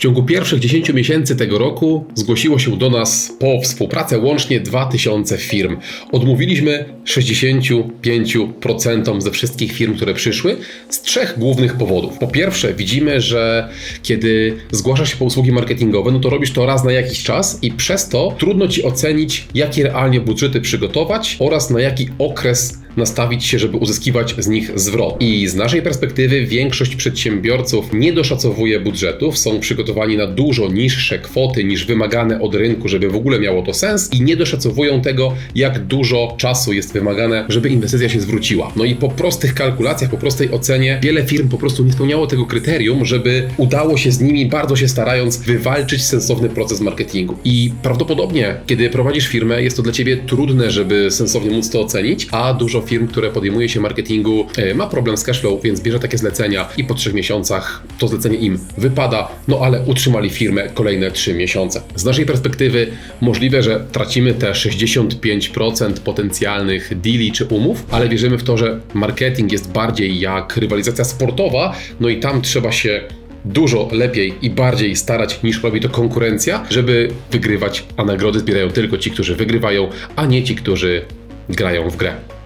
W ciągu pierwszych 10 miesięcy tego roku zgłosiło się do nas po współpracę łącznie 2000 firm. Odmówiliśmy 65% ze wszystkich firm, które przyszły, z trzech głównych powodów. Po pierwsze, widzimy, że kiedy zgłaszasz się po usługi marketingowe, no to robisz to raz na jakiś czas i przez to trudno ci ocenić, jakie realnie budżety przygotować oraz na jaki okres nastawić się, żeby uzyskiwać z nich zwrot. I z naszej perspektywy większość przedsiębiorców nie doszacowuje budżetów, są przygotowani na dużo niższe kwoty niż wymagane od rynku, żeby w ogóle miało to sens i nie doszacowują tego, jak dużo czasu jest wymagane, żeby inwestycja się zwróciła. No i po prostych kalkulacjach, po prostej ocenie wiele firm po prostu nie spełniało tego kryterium, żeby udało się z nimi, bardzo się starając, wywalczyć sensowny proces marketingu. I prawdopodobnie, kiedy prowadzisz firmę, jest to dla ciebie trudne, żeby sensownie móc to ocenić, a dużo firm, które podejmuje się marketingu, e, ma problem z cashflow, więc bierze takie zlecenia i po trzech miesiącach to zlecenie im wypada, no ale utrzymali firmę kolejne trzy miesiące. Z naszej perspektywy możliwe, że tracimy te 65% potencjalnych deali czy umów, ale wierzymy w to, że marketing jest bardziej jak rywalizacja sportowa, no i tam trzeba się dużo lepiej i bardziej starać niż robi to konkurencja, żeby wygrywać, a nagrody zbierają tylko ci, którzy wygrywają, a nie ci, którzy grają w grę.